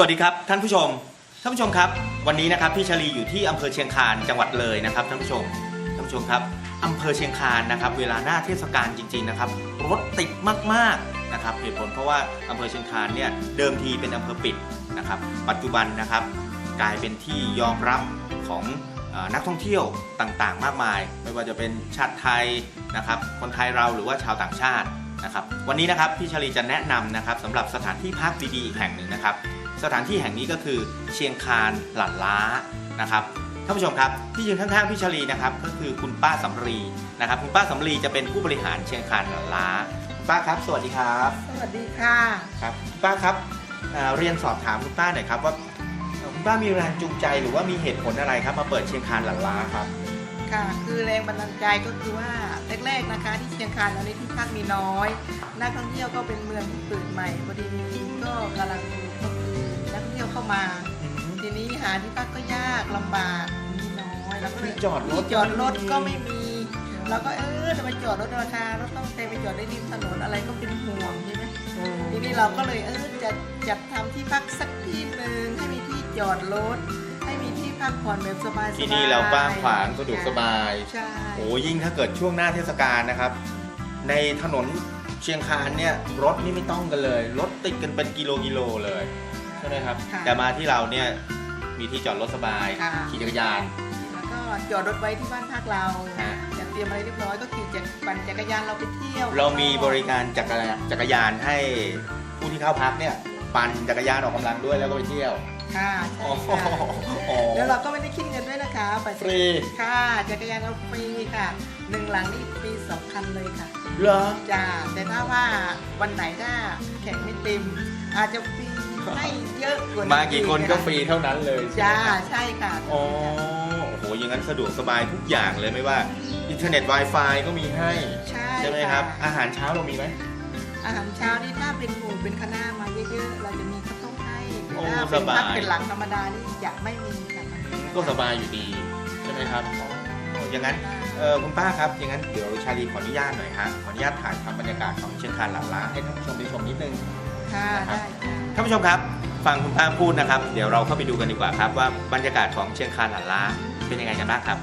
สวัสดีครับท่านผู้ชม ท่านผู้ชมครับ วันนี้นะครับพี่ชลีอยู่ที่อำเภอเชียงคานจังหวัดเลยนะครับท่านผู้ชมท่านผู้ชมครับอำเภอเชียงคานนะครับ เวลาหน้าเทศกาลจริง ๆนะครับ รถติดมากๆนะครับเหตุผลเพราะว่าอำเภอเชียงคานเนี่ยเดิมทีเป็นอำเภอปิดนะครับ ปัจจุบันนะครับ กลายเป็นที่ยอมรับของนักท่องเที่ยวต่างๆ มากมาย ไม่ว่าจะเป็นชาติไทยนะครับ คนไทยเราหรือว่าชาวต่างชาตินะครับ วันนี้นะครับพี่ชลีจะแนะนำนะครับสำหรับสถานที่พักดีๆอีกแห่งหนึ่งนะครับ สถานที่แห่งนี้ก็คือเชียงคานหลัดล้านะครับท่านผู้ชมครับที่ยืนข้างๆพี่ชลีนะครับก็คือคุณป้าสำลีนะครับคุณป้าสำลีจะเป็นผู้บริหารเชียงคานหลัดล้าคุณป้าครับ สวัสดีครับสวัสดีค่ะครับคุณป้าครับเอ่อเรียนสอบถามคุณป้าหน่อยครับว่าเอ่อคุณป้ามีแรงจูงใจหรือว่ามีเหตุผลอะไรครับ มาเปิดเชียงคานหลัดล้าครับค่ะ คือแรงบันดาลใจก็คือว่าแรกๆนะคะ ที่เชียงคานเราในที่พักมีน้อย นักท่องเที่ยวก็เป็นเมืองที่เปิดใหม่พอดีก็กำลังก็คือนัก ท่องเที่ยวเข้ามา ทีนี้หาที่พักก็ยากลำบากมีน้อยแล้วก็เลยที่จอดรถ ที่จอดรถก็ไม่มีเราก็เออจะไปจอดรถราคารถต้องเตไปจอดได้ริมถนนอะไรก็เป็นห่วงใช่ไหมทีนี้เราก็เลยเออจะจัดทำที่พักสักที่หนึ่งให้มีที่จอดรถให้มีที่พักผ่อนแบบสบายๆที่นี่เรากว้างขวางสะดวกสบายใช่ โอ้ยิ่งถ้าเกิดช่วงหน้าเทศกาลนะครับ ในถนนเชียงคานเนี่ยรถนี่ไม่ต้องกันเลย รถติดกันเป็นกิโลกิโลเลยใช่ไหมครับ ค่ะแต่มาที่เราเนี่ยมีที่จอดรถสบาย ค่ะ ขี่จักรยาน แล้วก็จอดรถไว้ที่บ้านพักเราฮะ จัดเตรียมอะไรเรียบร้อยก็ขี่จักรปั่นจักรยานเราไปเที่ยวเรามีบริการจักรยานจักรยานให้ผู้ที่เข้าพักเนี่ยปั่นจักรยานออกกำลังด้วยแล้วก็ไปเที่ยวค่ะโอ้ใช่โหค่ะแล้วเราก็ไม่ได้คิดเงินด้วยนะคะปั่นฟรีค่ะจักรยานเราฟรีค่ะหนึ่งหลังนี่ฟรีสองคันเลยค่ะ เหรอ จ้าแต่ถ้าว่าวันไหนถ้าแข่งไม่เต็มอาจจะฟรี ให้เยอะกว่านี้มากี่คนก็ฟรีเท่านั้นเลยใช่จ้าไหมครับใช่ค่ะอ๋อโอ้โหอย่างนั้นสะดวกสบายทุกอย่างเลยไม่ว่า อินเทอร์เน็ต Wi-Fi ก็มีให้ ใช่ใช่ไหมครับะอาหารเช้าเรามีไหม อาหารเช้านี่ถ้าเป็นหมู่เป็นคณะมาเยอะๆเราจะมีข้าวต้มให้แต่โอ้ถ้าเป็นสบาย พักเป็นหลังธรรมดานี่จะไม่มีค่ะก็สบายอยู่ดีใช่ไหมครับอ๋ออย่างนั้นเออคุณป้าครับอย่างนั้นเดี๋ยวชาลีขออนุญาตหน่อยฮะขออนุญาตถ่ายทำบรรยากาศของเชียงคานหลังล้าให้ท่านผู้ชมได้ชมนิดนึง ค่ะครับได้ค่ะ ท่านผู้ชมครับ ฟังคุณป้าพูดนะครับ เดี๋ยวเราเข้าไปดูกันดีกว่าครับว่าบรรยากาศของเชียงคานหลันล้าเป็นยังไงกันบ้างครับ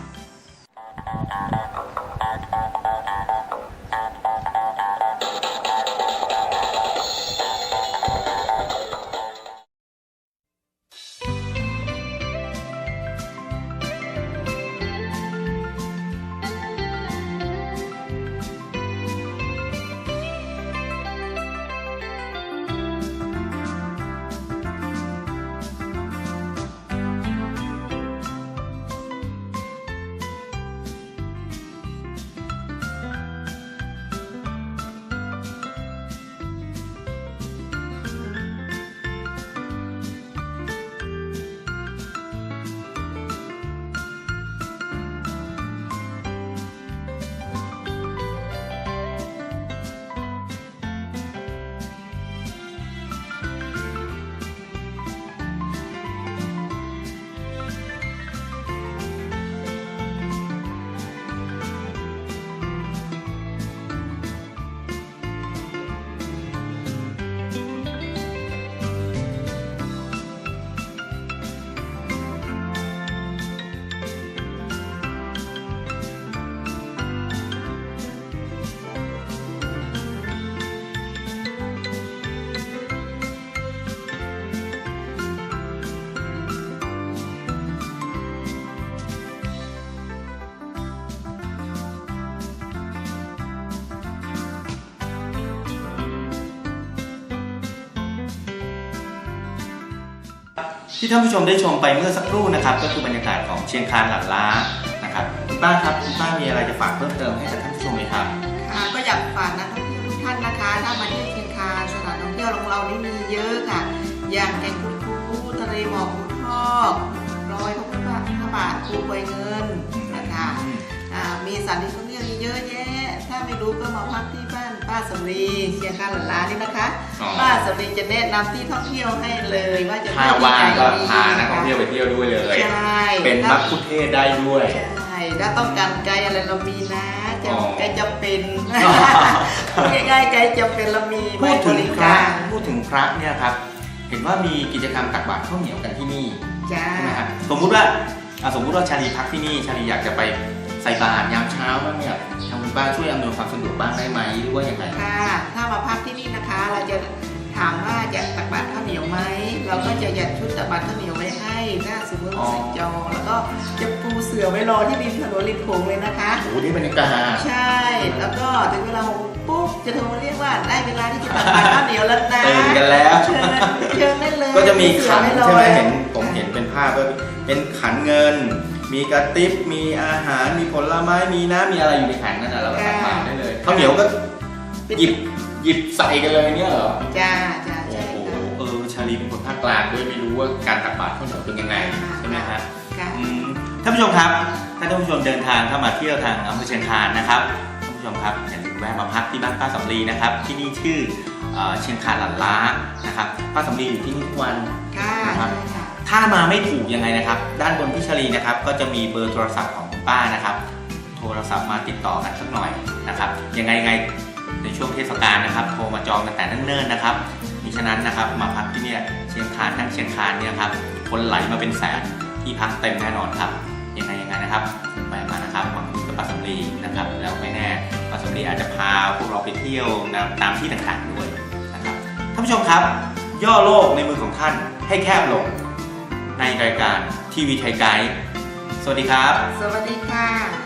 ที่ท่านผู้ชมได้ชมไปเมื่อสักครู่นะครับ ก็คือบรรยากาศของเชียงคานหลังล้านะครับคุณป้าครับคุณป้ามีอะไรจะฝากเพิ่มเติมให้กับท่านผู้ชมไหมครับค่ะก็อยากฝากนะท่านทุกท่านนะคะ ถ้ามาเที่ยวเชียงคานสถานท่องเที่ยวของเรานี่มีเยอะค่ะ อย่างแก่งคุณคูทะเลหมอกภูทอกรอยพระพุทธบาทคูใบเงินนะคะอ่า มีสถานที่ท่องเที่ยวเยอะแยะ ถ้าไม่รู้ก็มาพักที่บ้านป้าสำลีเชียงคานหลันล้านนี่นะคะอ๋อป้าสำลีจะแนะนำที่ท่องเที่ยวให้เลย ว่าจะถ้าว่างก็พานักท่องเที่ยวไปเที่ยวด้วยเลยใช่เป็นมักคุเทศก์ได้ด้วย ใช่ถ้าต้องการไกด์อะไรเรามีนะจะอ๋อไกด์จะเป็นอ๋อพูดง่ายๆไกด์จะเป็นเรามีพูดถึงบริพระการพูดถึงพระเนี่ยครับ เห็นว่ามีกิจกรรมตักบาตรข้าวเหนียวกันที่นี่จ้าใช่ไหมครับสมมุติว่าอะสมมุติว่าชาลีพักที่นี่ชาลีอยากจะไป ใส่บาตรยามเช้าบ้างเนี่ยทางคุณป้าช่วยอำนวยความสะดวกบ้างได้ไหมหรือว่ายังไงค่ะ ถ้ามาพักที่นี่นะคะ เราจะถามว่าอยากตักบาตรข้าวเหนียวไหมเราก็จะยัดชุดตักบาตรข้าวเหนียวไว้ให้หน้าซุ้มอ๋อใส่จองแล้วก็จะปูเสือไว้รอที่ริมถนนริมโขงเลยนะคะ โอ้โหนี่บรรยากาศใช่ แล้วก็ถึงเวลาหกปุ๊บจะโทรมาเรียกว่าได้เวลาที่จะตักบาตรข้าวเหนียวแล้วนะตื่นกันแล้ว เชิญเชิญได้เลยก็จะมีขันเสือใช่ไหมว้รอเห็นผมเห็นเป็นภาพว่าเป็นขันเงิน มีกระติบมีอาหารมีผลไม้มีน้ำมีอะไรอยู่ในขันนั่นน่ะเราก็ตักบาตรได้เลยข้าวเหนียวก็หยิบหยิบใส่กันเลยเนี่ยเหรอจ้าจ้าโอ้ใช่โหค่ะเออชาลีเป็นคนภาคกลางด้วยไม่รู้ว่าการตักบาตรข้าวเหนียวเป็นยังไงใช่ไหมฮะ ค่ะ อืมท่านผู้ชมครับ ถ้าท่านผู้ชมเดินทางเข้ามาเที่ยวทางอำเภอเชียงคานนะครับ ท่านผู้ชมครับอย่าลืมแวะมาพักที่บ้านป้าสำลีนะครับ ที่นี่ชื่อเอ่อเชียงคานหลันล้านะครับ ป้าสำลีอยู่ที่นี่ทุกวัน ค่ะนะครับใช่ค่ะ ถ้ามาไม่ถูกยังไงนะครับ ด้านบนพิชลีนะครับ ก็จะมีเบอร์โทรศัพท์ของคุณป้านะครับ โทรศัพท์มาติดต่อกันสักหน่อยนะครับ ยังไงไงในช่วงเทศกาลนะครับ โทรมาจองกันแต่เนิ่นๆนะครับมิฉะนั้นนะครับ มาพักที่เนี่ยเชียงคานทั้งเชียงคานเนี่ยครับ คนไหลมาเป็นแสนที่พักเต็มแน่นอนครับ ยังไงยังไงนะครับแวะมานะครับมาคุยกับป้าสำลีนะครับ แล้วไม่แน่ป้าสำลีอาจจะพาพวกเราไปเที่ยวนะตามที่ต่างๆด้วยนะครับ ท่านผู้ชมครับ ย่อโลกในมือของท่านให้แคบลง ในรายการทีวีไทยไกด์สวัสดีครับ สวัสดีค่ะ